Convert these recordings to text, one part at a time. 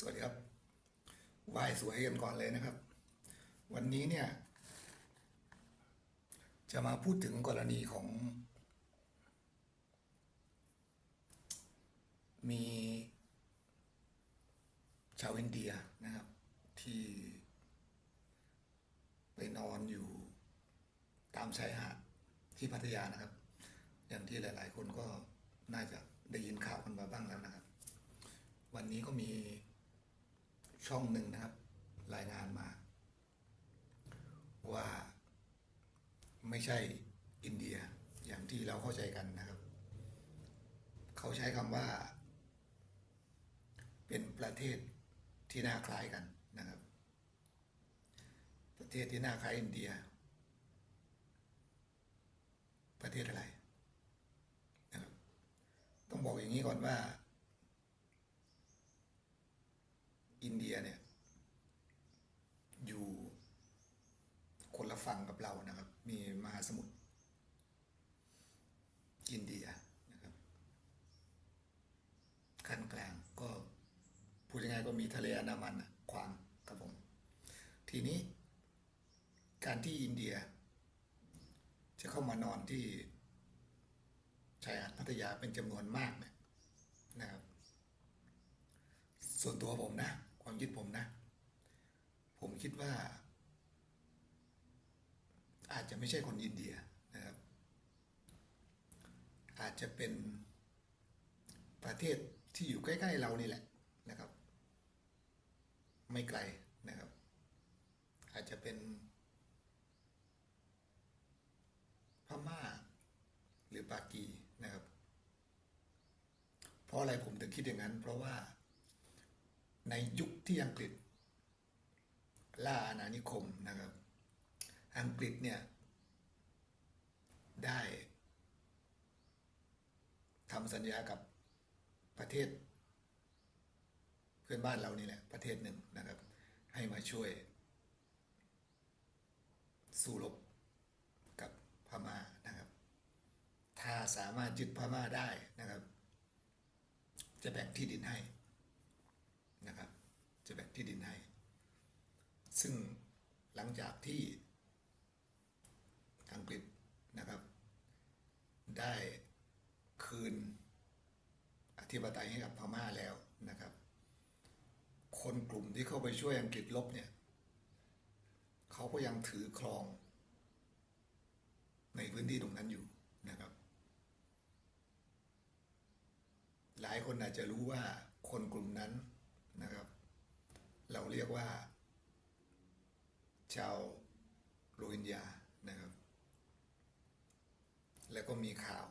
สวัสดีครับไหว้สวยกันก่อนเลยนะครับ วันนี้เนี่ย จะมาพูดถึงกรณีของ มีชาวอินเดียนะครับ ที่ไปนอนอยู่ตามชายหาดที่พัทยานะครับ อย่างที่หลาย ๆ คนก็น่าจะได้ยินข่าวกันมาบ้างแล้วนะครับ วันนี้ก็มี ช่องหนึ่งนะครับ รายงานมา ว่าไม่ใช่อินเดียอย่างที่เราเข้าใจกันนะครับ เขาใช้คำว่า เป็นประเทศที่น่าคล้ายกันนะครับ ประเทศที่น่าคล้ายอินเดีย ประเทศอะไรนะครับต้องบอกอย่างนี้ก่อนว่า อินเดียเนี่ย อยู่คนละฝั่งกับเรานะครับ มีมหาสมุทรอินเดียนะครับขั้นกลางก็พูดยังไงก็มีทะเลอันดามันอะขวางครับผม ทีนี้ การที่อินเดีย จะเข้ามานอนที่ชายหาดพัทยาเป็นจำนวนมากเนี่ยนะครับ ส่วนตัวผมนะ ความคิดผมนะ ผมคิดว่า อาจจะไม่ใช่คนอินเดียนะครับ อาจจะเป็นประเทศที่อยู่ใกล้ ๆ เรานี่แหละนะครับ ไม่ไกลนะครับ อาจจะเป็นพม่า หรือปากีนะครับ เพราะอะไรผมถึงคิดอย่างนั้น เพราะว่า ในยุคที่อังกฤษ ล่าอาณานิคมนะครับ อังกฤษเนี่ย ได้ทำสัญญากับประเทศ เพื่อนบ้านเรานี่แหละ ประเทศหนึ่งนะครับ ให้มาช่วย สู้รบกับพม่านะครับ ถ้าสามารถยึดพม่าได้นะครับ จะแบ่งที่ดินให้ นะครับจะแบ่งที่ดินให้ ซึ่งหลังจากที่อังกฤษนะครับ ได้คืนอธิปไตยให้กับพม่าแล้วนะครับ คนกลุ่มที่เข้าไปช่วยอังกฤษลบเนี่ยเขาก็ยังถือครอง ในพื้นที่ตรงนั้นอยู่นะครับ หลายคนอาจจะรู้ว่าคนกลุ่มนั้น เราเรียกว่า ชาวโรฮิงญานะครับ แล้วก็มีข่าว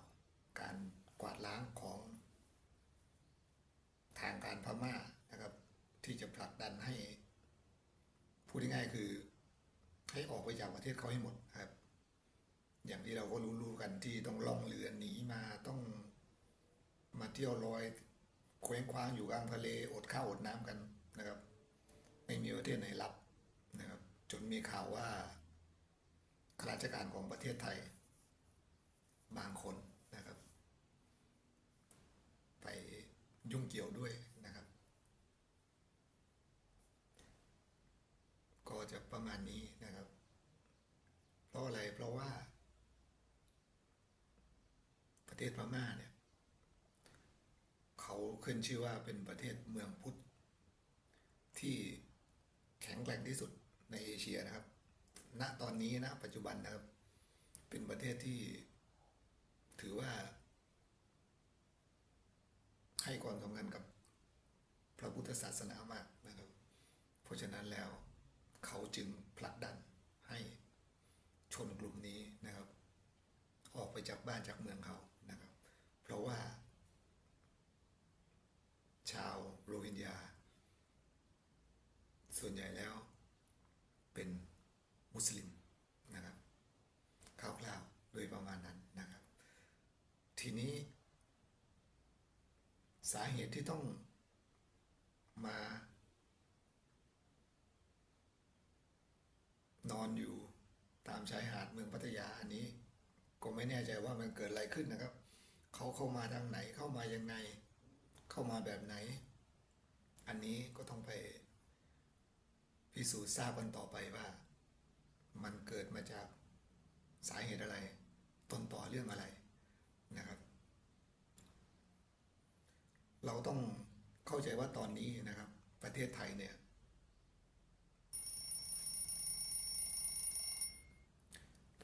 การกวาดล้างของทางการพม่านะครับ ที่จะผลักดันให้พูดง่ายๆคือให้ออกไปจากประเทศเขาให้หมดครับ อย่างที่เราก็รู้ๆกันที่ต้องล่องเรือหนีมาต้องมาเที่ยวลอยเคว้งคว้างอยู่กลางทะเลอดข้าวอดน้ำกันนะครับ ไม่มีประเทศไหนรับนะครับ จนมีข่าวว่าข้าราชการของประเทศไทย บางคนนะครับ ไปยุ่งเกี่ยวด้วยนะครับ ก็จะประมาณนี้นะครับ เพราะอะไรเพราะว่า ประเทศพม่าเนี่ยเขาขึ้นชื่อว่าเป็นประเทศเมืองพุทธที่ แข็งแกร่งที่สุดในเอเชียนะครับ ณ ตอนนี้นะปัจจุบันนะครับ เป็นประเทศที่ถือว่า ให้ความสำคัญกับพระพุทธศาสนามากนะครับ เพราะฉะนั้นแล้วเขาจึงผลักดันให้ชนกลุ่มนี้นะครับ ออกไปจากบ้านจากเมืองเขานะครับ เพราะว่า ชาวโรฮิงญา ส่วนใหญ่แล้วเป็นมุสลิมนะครับคร่าวๆโดยประมาณนั้นนะครับ ทีนี้ สาเหตุ ที่ต้องมา นอนอยู่ตามชายหาดเมืองพัทยาอันนี้ ก็ไม่แน่ใจว่ามันเกิดอะไรขึ้นนะครับ เขาเข้ามาทางไหนเข้ามายังไง เข้ามาแบบไหน อันนี้ก็ต้องไปพิสูจน์ทราบกันต่อไปว่า มันเกิดมาจากสาเหตุอะไร ต้นต่อเรื่องอะไรนะครับ เราต้องเข้าใจว่าตอนนี้นะครับ ประเทศไทยเนี่ย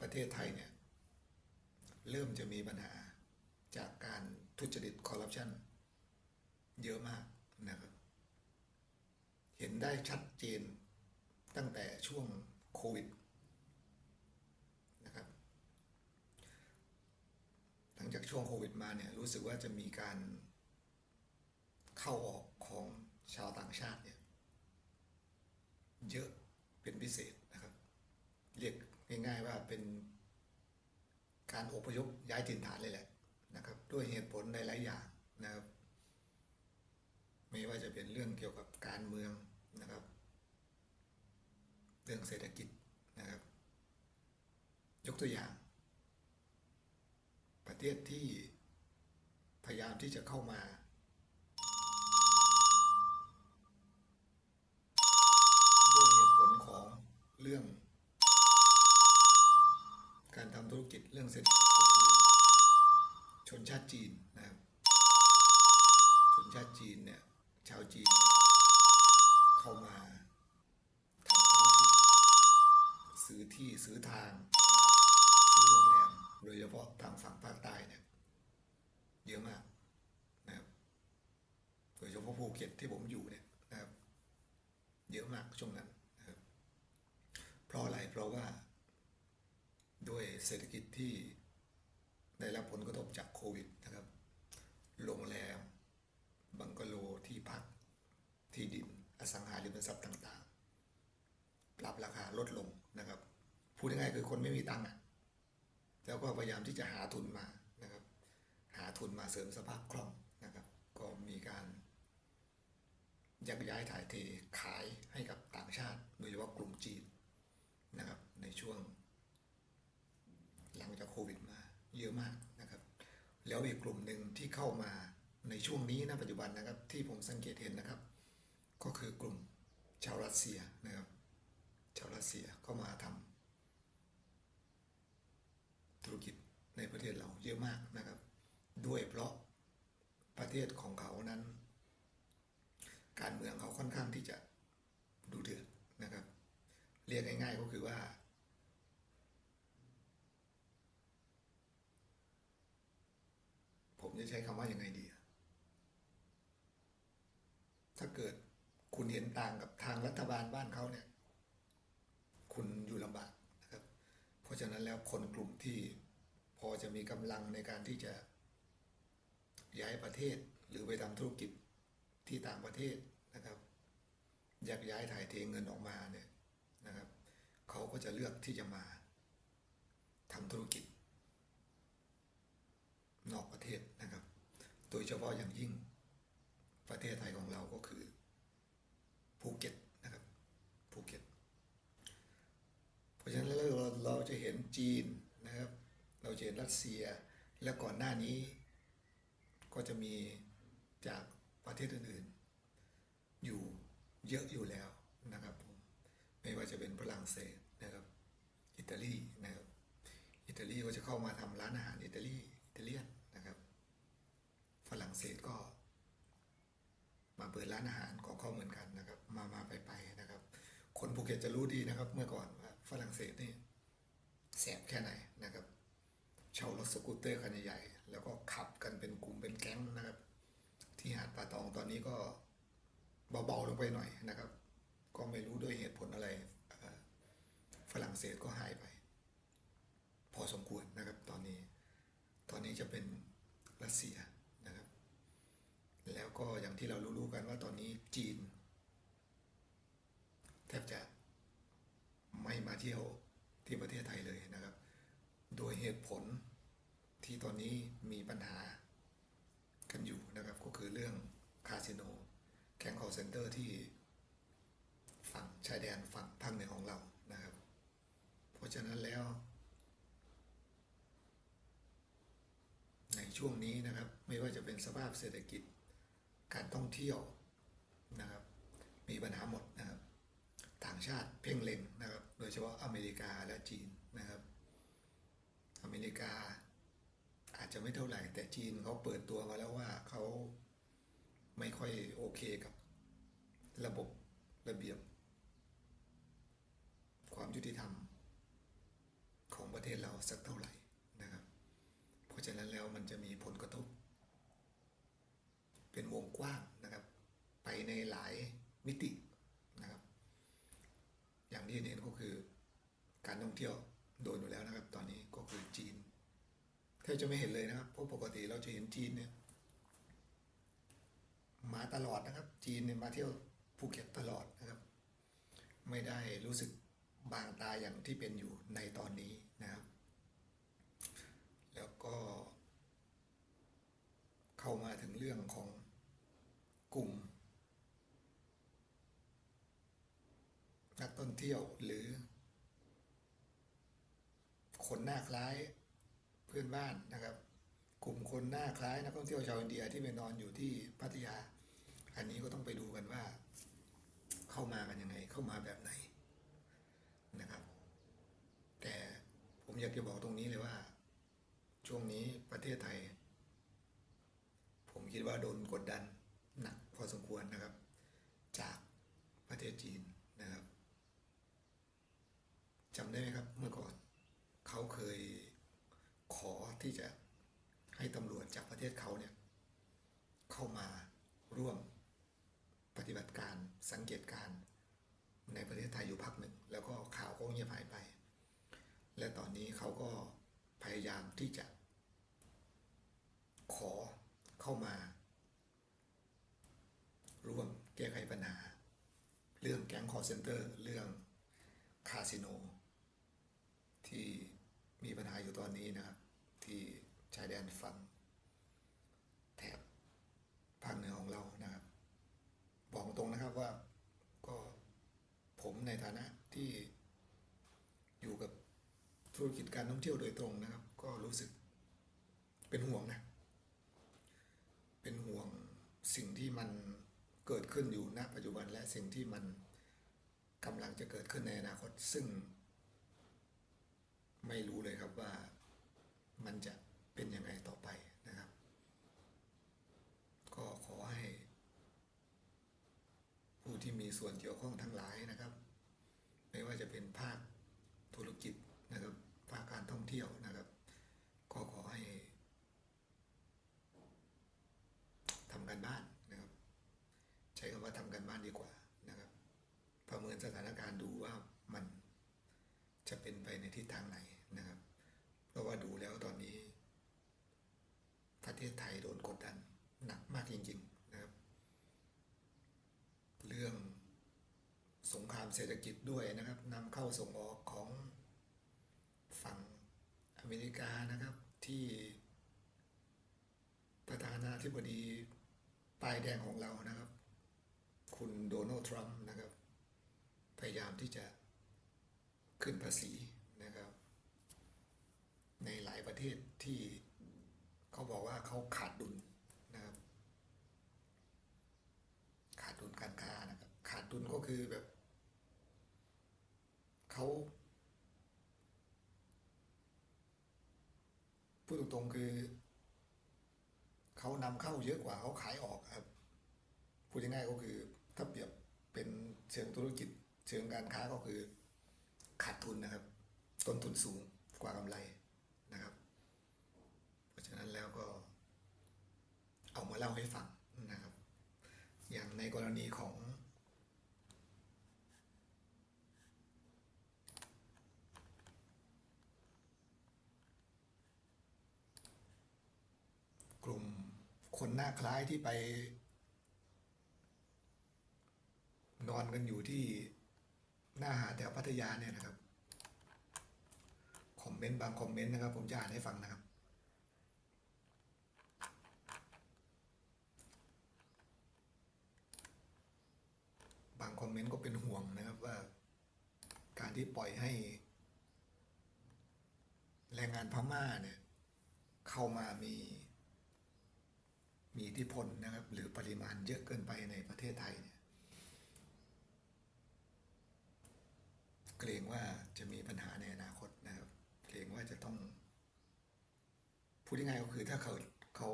ประเทศไทยเนี่ย เริ่มจะมีปัญหาจากการทุจริตคอร์รัปชันเยอะมากนะครับ เห็นได้ชัดเจนตั้งแต่ช่วงโควิดนะครับ หลังจากช่วงโควิดมาเนี่ยรู้สึกว่าจะมีการ เข้าออกของชาวต่างชาติเนี่ยเยอะเป็นพิเศษนะครับ เรียกง่ายๆว่าเป็นการอพยพย้ายถิ่นฐานเลยแหละนะครับ ด้วยเหตุผลหลายๆอย่างนะครับ ไม่ว่าจะเป็นเรื่องเกี่ยวกับการเมืองนะครับ เรื่องเศรษฐกิจนะครับ ยกตัวอย่าง ประเทศที่พยายามที่จะเข้ามา ด้วยเหตุผลของ เรื่อง การทำธุรกิจเรื่องเศรษฐกิจก็คือชนชาติจีนนะครับชนชาติจีนเนี่ยชาวจีนเนี่ยเข้ามาทำธุรกิจซื้อที่ซื้อทางซื้อโรงแรมโดยเฉพาะทางฝั่งภาคใต้เนี่ยเยอะมากนะครับโดยเฉพาะภูเก็ตที่ผมอยู่เนี่ยนะครับ เยอะมากช่วงนั้นนะครับ เพราะอะไรเพราะว่า ด้วย เศรษฐกิจที่ได้รับผลกระทบจากโควิดนะครับ โรงแรม บังกะโลที่พัก ที่ดิน อสังหาริมทรัพย์ต่างๆ ปรับราคาลดลงนะครับ พูดง่ายๆคือคนไม่มีตังค์อะแล้วก็พยายามที่จะหาทุนมานะครับ หาทุนมาเสริมสภาพคล่องนะครับ ก็มีการยักย้ายถ่ายเทขายให้กับต่างชาติ โดยเฉพาะกลุ่มจีนนะครับ ในช่วง หลังจากโควิดมา เยอะมากนะครับ แล้วอีกกลุ่มหนึ่งที่เข้ามาในช่วงนี้นะปัจจุบันนะครับ ที่ผมสังเกตเห็นนะครับ ก็คือกลุ่มชาวรัสเซียนะครับ ชาวรัสเซียเข้ามาทำธุรกิจในประเทศเราเยอะมากนะครับ ด้วยเพราะประเทศของเขานั้น การเมืองเขาค่อนข้างที่จะดูเดือดนะครับ เรียกง่ายๆก็คือว่า ผม จะใช้คำว่ายังไงดี ถ้าเกิดคุณเห็นต่างกับทางรัฐบาลบ้านเขาเนี่ย คุณอยู่ลำบากนะครับ เพราะฉะนั้นแล้วคนกลุ่มที่พอจะมีกำลังในการที่จะย้ายประเทศหรือไปทำธุรกิจที่ต่างประเทศนะครับ อยากย้ายถ่ายเทเงินออกมาเนี่ยนะครับ เขาก็จะเลือกที่จะมาทำธุรกิจ นอกประเทศนะครับ โดยเฉพาะอย่างยิ่งประเทศไทยของเราก็คือภูเก็ตนะครับภูเก็ตเพราะฉะนั้นแล้วเราเราจะเห็นจีนนะครับ เราจะเห็นรัสเซียและก่อนหน้านี้ก็จะมีจากประเทศอื่นๆ อยู่เยอะอยู่แล้วนะครับผมไม่ว่าจะเป็นฝรั่งเศสนะครับอิตาลีนะครับอิตาลีก็จะเข้ามาทำร้านอาหารอิตาลีอิตาเลียน รั่งเศสก็ มาเปิดร้านอาหารของเขาเหมือนกันนะครับ มามาไปไปนะครับ คนภูเก็ตจะรู้ดีนะครับ เมื่อก่อนว่าฝรั่งเศสนี่แสบแค่ไหนนะครับเช่ารถสกูตเตอร์คันใหญ่ๆแล้วก็ขับกันเป็นกลุ่มเป็นแก๊งนะครับ ที่หาดป่าตองตอนนี้ก็เบาๆลงไปหน่อยนะครับ ก็ไม่รู้ด้วยเหตุผลอะไรฝรั่งเศสก็หายไป พอสมควรนะครับ ตอนนี้ ตอนนี้จะเป็นรัสเซีย ก็อย่างที่เรารู้ๆกันว่าตอนนี้จีน แทบจะไม่มาเที่ยวที่ประเทศไทยเลยนะครับ โดยเหตุผลที่ตอนนี้มีปัญหากันอยู่นะครับ ก็คือเรื่องคาสิโนแข่ง call center ที่ฝั่งชายแดนฝั่งภาคเหนือของเรานะครับ เพราะฉะนั้นแล้ว ในช่วงนี้นะครับ ไม่ว่าจะเป็นสภาพเศรษฐกิจ การท่องเที่ยวนะครับ มีปัญหาหมดนะครับ ต่างชาติเพ่งเล็งนะครับ โดยเฉพาะอเมริกาและจีนนะครับ อเมริกาอาจจะไม่เท่าไหร่ แต่จีนเขาเปิดตัวมาแล้วว่าเขาไม่ค่อยโอเคกับระบบระเบียบ ความยุติธรรมของประเทศเราสักเท่าไหร่นะครับ เพราะฉะนั้นแล้วมันจะมีผลกระทบ เป็นวงกว้างนะครับ ไปในหลายมิตินะครับ อย่างที่เห็นก็คือการท่องเที่ยวโดนอยู่แล้วนะครับ ตอนนี้ก็คือจีนแทบจะไม่เห็นเลยนะครับเพราะปกติเราจะเห็นจีนเนี่ยมาตลอดนะครับ จีนเนี่ยมาเที่ยวภูเก็ตตลอดนะครับ ไม่ได้รู้สึกบางตาอย่างที่เป็นอยู่ในตอนนี้นะครับ แล้วก็ เข้ามาถึงเรื่องของ กลุ่ม นักท่องเที่ยวหรือ คนหน้าคล้ายเพื่อนบ้านนะครับ กลุ่มคนหน้าคล้ายนักท่องเที่ยวชาวอินเดียที่ไปนอนอยู่ที่พัทยา อันนี้ก็ต้องไปดูกันว่า เข้ามากันยังไง เข้ามาแบบไหนนะครับ แต่ผมอยากจะบอกตรงนี้เลยว่า ช่วงนี้ประเทศไทย ผมคิดว่าโดนกดดันหนักพอสมควรนะครับ จากประเทศจีนนะครับจำได้ไหมครับเมื่อก่อน เขาเคยขอที่จะให้ตำรวจจากประเทศเขาเนี่ย เข้ามาร่วมปฏิบัติการสังเกตการณ์ในประเทศไทยอยู่พักหนึ่ง แล้วก็ข่าวก็เงียบหายไป และตอนนี้เขาก็พยายามที่จะ ขอเข้ามา ร่วมแก้ไขปัญหา เรื่องแก๊งคอร์เซนเตอร์ เรื่องคาสิโน ที่มีปัญหาอยู่ตอนนี้นะครับ ที่ชายแดนฝั่งแถบภาคเหนือของเรานะครับ บอกตรงนะครับว่าก็ผมในฐานะที่ ธุรกิจการท่องเที่ยวโดยตรงนะครับ ก็รู้สึกเป็นห่วงนะ เป็นห่วงสิ่งที่มันเกิดขึ้นอยู่ณปัจจุบันและสิ่งที่มันกำลังจะเกิดขึ้นในอนาคต ซึ่ง ไม่รู้เลยครับว่ามันจะเป็นยังไงต่อไปนะครับ ก็ขอให้ ผู้ที่มีส่วนเกี่ยวข้องทั้งหลายนะครับ ไม่ว่าจะเป็นภาคธุรกิจ การท่องเที่ยวนะครับ ก็ขอให้ทำกันบ้านนะครับ ใช้คำว่าทำกันบ้านดีกว่านะครับ ประเมินสถานการณ์ดูว่ามันจะเป็นไปในทิศทางไหนนะครับ เพราะว่าดูแล้วตอนนี้ ประเทศไทยโดนกดดันหนักมากจริง ๆนะครับ เรื่องสงครามเศรษฐกิจด้วยนะครับนำเข้าส่งออกของ มริกานะครับที่ประธานาธิบดีป้ายแดงของเรานะครับ คุณโดนัลด์ทรัมป์นะครับ พยายามที่จะขึ้นภาษีนะครับ ในหลายประเทศที่เขาบอกว่าเขาขาดดุลนะครับ ขาดดุลการค้านะครับ ขาดดุลก็คือแบบเขาพูด ตรงคือเขานำเข้าเยอะกว่าเขาขายออกครับพูดง่ายๆก็คือ ถ้าเปรียบเป็นเชิงธุรกิจ เชิงการค้าก็คือ ขาดทุนนะครับ ต้นทุนสูงกว่ากำไรนะครับ เพราะฉะนั้นแล้วก็เอามาเล่าให้ฟังนะครับ อย่างในกรณีของ กลุ่ม คนหน้าคล้ายที่ไป นอนกันอยู่ที่หน้าหาดแถวพัทยาเนี่ยนะครับ คอมเมนต์บางคอมเมนต์นะครับ ผมจะอ่านให้ฟังนะครับบางคอมเมนต์ก็เป็นห่วงนะครับว่า การที่ปล่อยให้ แรงงานพม่าเนี่ย เข้ามามี มีอิทธิพลนะครับ หรือปริมาณเยอะเกินไปในประเทศไทยเนี่ยเกรงว่าจะมีปัญหาในอนาคตนะครับ เกรงว่าจะต้องพูดยังไงก็คือถ้าเขาเขา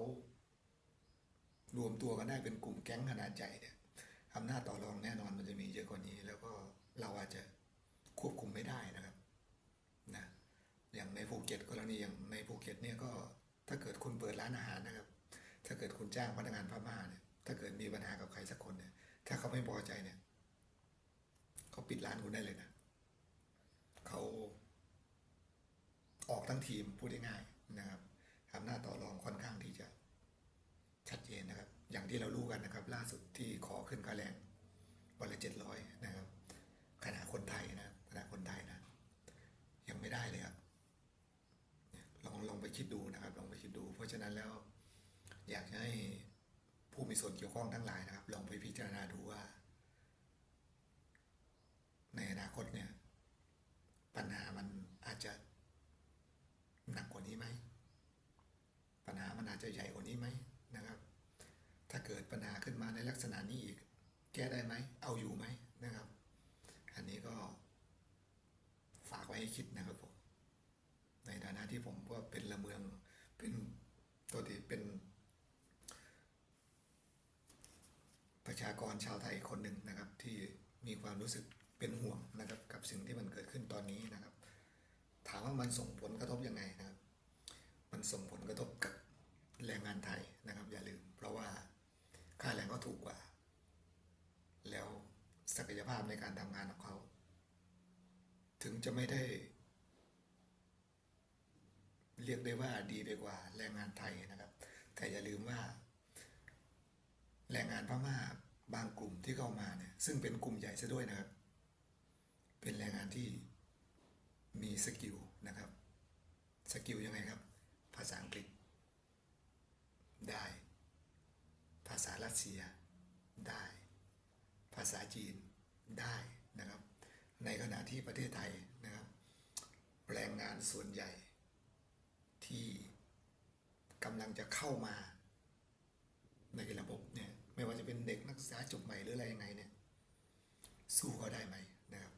รวมตัวกันได้เป็นกลุ่มแก๊งขนาดใหญ่เนี่ยอำนาจต่อรองแน่นอนมันจะมีเยอะกว่านี้ แล้วก็เราอาจจะควบคุมไม่ได้นะครับนะอย่างในภูเก็ตกรณีอย่างในภูเก็ตเนี่ยก็ถ้าเกิดคุณเปิดร้านอาหารนะครับ ถ้าเกิดคุณจ้างพนักงานพม่าเนี่ยถ้าเกิดมีปัญหากับใครสักคนเนี่ย ถ้าเขาไม่พอใจเนี่ยเขาปิดร้านคุณได้เลยนะเขาออกทั้งทีมพูดง่ายๆนะครับอำนาจต่อรองค่อนข้างที่จะ ชัดเจนนะครับ อย่างที่เรารู้กันนะครับ ล่าสุดที่ขอขึ้นค่าแรงวันละเจ็ดร้อยนะครับขณะคนไทยนะขณะคนไทยนะ ยังไม่ได้เลยครับลองลองไปคิดดูนะครับ ลองไปคิดดู เพราะฉะนั้นแล้ว อยากให้ผู้มีส่วนเกี่ยวข้องทั้งหลายนะครับ ลองไปพิจารณาดูว่า ในอนาคตเนี่ย ปัญหามันอาจจะหนักกว่านี้ไหม ปัญหามันอาจจะใหญ่กว่านี้ไหมนะครับ ถ้าเกิดปัญหาขึ้นมาในลักษณะนี้อีก แก้ได้ไหม เอาอยู่ไหมนะครับ อันนี้ก็ฝากไว้ให้คิดนะครับผมในฐานะที่ผมก็เป็นละเมืองเป็นตัวที่เป็น ประชากรชาวไทยคนหนึ่งนะครับ ที่ มีความรู้สึกเป็นห่วงนะครับกับสิ่งที่มันเกิดขึ้นตอนนี้นะครับ ถามว่ามันส่งผลกระทบยังไงนะครับ มันส่งผลกระทบกับแรงงานไทยนะครับ อย่าลืม เพราะว่าค่าแรงก็ถูกกว่า แล้วศักยภาพในการทำงานของเขา ถึงจะไม่ได้ เรียกได้ว่าดีไปกว่าแรงงานไทยนะครับ แต่อย่าลืมว่า แรงงานพม่า บางกลุ่มที่เข้ามาเนี่ยซึ่งเป็นกลุ่มใหญ่ซะด้วยนะครับ เป็นแรงงานที่มีสกิลนะครับสกิลยังไงครับ ภาษาอังกฤษ ได้ ภาษารัสเซีย ได้ ภาษาจีนได้นะครับ ในขณะที่ประเทศไทยนะครับ แรงงานส่วนใหญ่ ที่กำลังจะเข้ามาในระบบเนี่ย ไม่ว่าจะเป็นเด็กนักศึกษาจบใหม่หรืออะไรยังไงเนี่ยสู้เขาได้ไหมนะครับ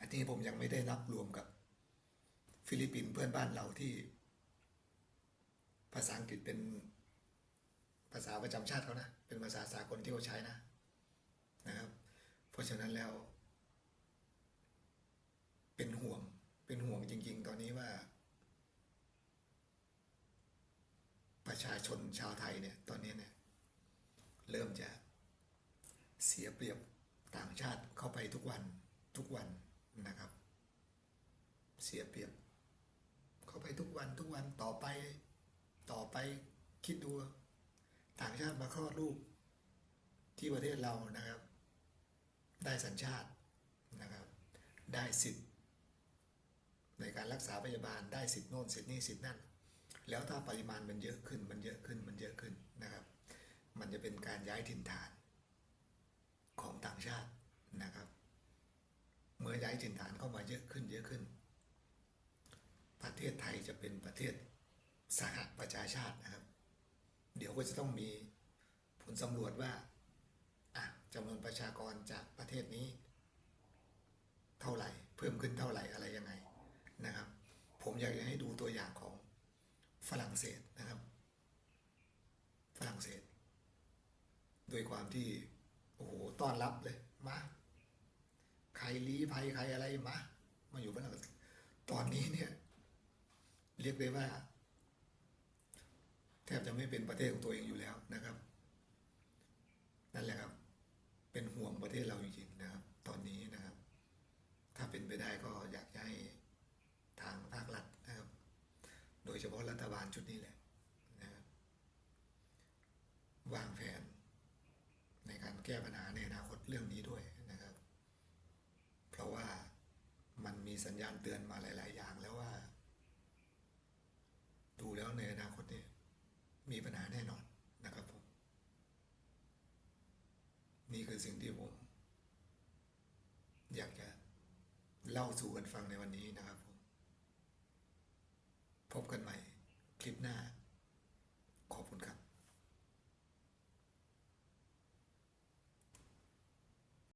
อันนี้ผมยังไม่ได้นับรวมกับฟิลิปปินส์เพื่อนบ้านเราที่ ภาษาอังกฤษเป็นภาษาประจำชาติเขานะ เป็นภาษาสากลที่เขาใช้นะนะครับ เพราะฉะนั้นแล้ว เป็นห่วงเป็นห่วงจริง ๆ ตอนนี้ว่า ประชาชนชาวไทยเนี่ย ตอนนี้เนี่ย เริ่มจะเสียเปรียบต่างชาติเข้าไปทุกวันทุกวันนะครับ เสียเปรียบ เข้าไปทุกวันทุกวันต่อไปต่อไปคิดดูต่างชาติมาคลอดลูกที่ประเทศเรานะครับ ได้สัญชาตินะครับ ได้สิทธิ์ ในการรักษาพยาบาลได้สิทธิ์โน่นสิทธิ์นี่สิทธิ์นั่น แล้วถ้าปริมาณมันเยอะขึ้นมันเยอะขึ้นมันเยอะขึ้นนะครับ มันจะเป็นการย้ายถิ่นฐานของต่างชาตินะครับ เมื่อย้ายถิ่นฐานเข้ามาเยอะขึ้นเยอะขึ้น ประเทศไทยจะเป็นประเทศสหประชาชาตินะครับ เดี๋ยวก็จะต้องมีผลสำรวจว่าอะจำนวนประชากรจากประเทศนี้ เท่าไหร่ เพิ่มขึ้นเท่าไหร่อะไรยังไงนะครับ ผมอยากจะให้ดูตัวอย่างของฝรั่งเศสนะครับ ฝรั่งเศส โดยความที่โอ้โหต้อนรับเลยมาใครลี้ภัยใครอะไรมามาอยู่ฝรั่งเศสตอนนี้เนี่ย เรียกได้ว่า แทบจะไม่เป็นประเทศของตัวเองอยู่แล้วนะครับ นั่นแหละครับ เป็นห่วงประเทศเราจริงๆนะครับ ตอนนี้นะครับ ถ้าเป็นไปได้ก็อยากให้ทางภาครัฐนะครับ โดยเฉพาะรัฐบาลชุดนี้แหละนะครับวางแผน แก้ปัญหาในอนาคตเรื่องนี้ด้วยนะครับ เพราะว่ามันมีสัญญาณเตือนมาหลาย ๆ อย่างแล้วว่า ดูแล้วในอนาคตเนี่ยมีปัญหาแน่นอนนะครับผม นี่คือสิ่งที่ผม อยากจะเล่าสู่กันฟังในวันนี้นะครับผมพบกันใหม่คลิปหน้าขอบคุณครับ